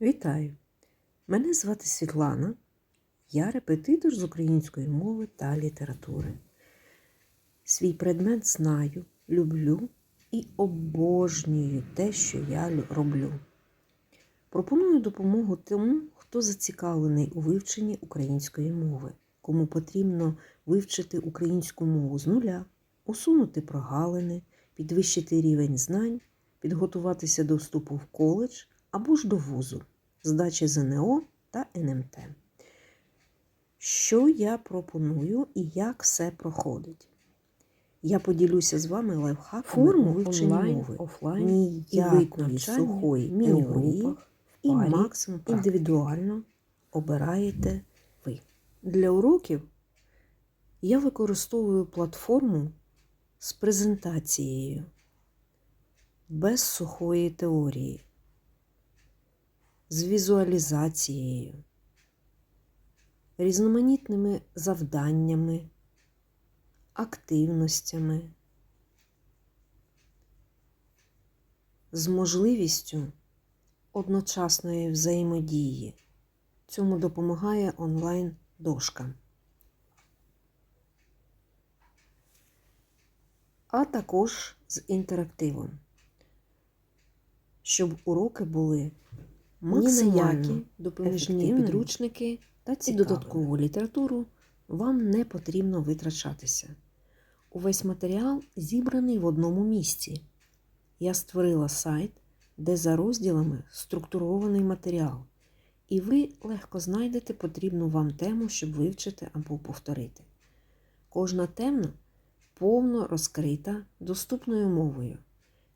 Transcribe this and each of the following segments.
Вітаю! Мене звати Світлана. Я репетитор з української мови та літератури. Свій предмет знаю, люблю і обожнюю те, що я роблю. Пропоную допомогу тому, хто зацікавлений у вивченні української мови, кому потрібно вивчити українську мову з нуля, усунути прогалини, підвищити рівень знань, підготуватися до вступу в коледж або ж до вузу, здачі ЗНО та НМТ. Що я пропоную і як все проходить? Я поділюся з вами лайфхаками Форму онлайн, мови. офлайн, Ніякої і вид сухої теорії і парі, максимум індивідуально обираєте ви. Для уроків я використовую платформу з презентацією без сухої теорії, з візуалізацією, різноманітними завданнями, активностями, з можливістю одночасної взаємодії. Цьому допомагає онлайн-дошка. А також з інтерактивом, щоб уроки були максимально допоміжні підручники та і додаткову літературу вам не потрібно витрачатися. Увесь матеріал зібраний в одному місці. Я створила сайт, де за розділами структурований матеріал, і ви легко знайдете потрібну вам тему, щоб вивчити або повторити. Кожна тема повно розкрита доступною мовою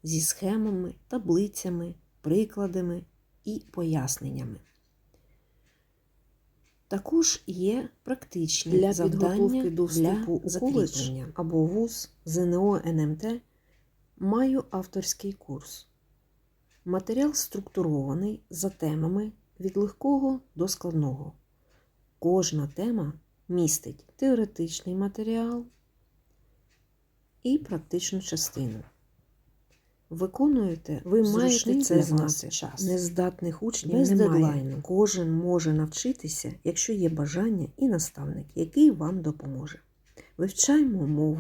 зі схемами, таблицями, прикладами і поясненнями. Також є практичні Для завдання до вступу для у коледж закріплення або вуз ЗНО НМТ маю авторський курс. Матеріал структурований за темами від легкого до складного. Кожна тема містить теоретичний матеріал і практичну частину. Виконуєте, ви маєте це знати. час. Нездатних учнів Без немає. дедлайну. Кожен може навчитися, якщо є бажання і наставник, який вам допоможе. Вивчаємо мову.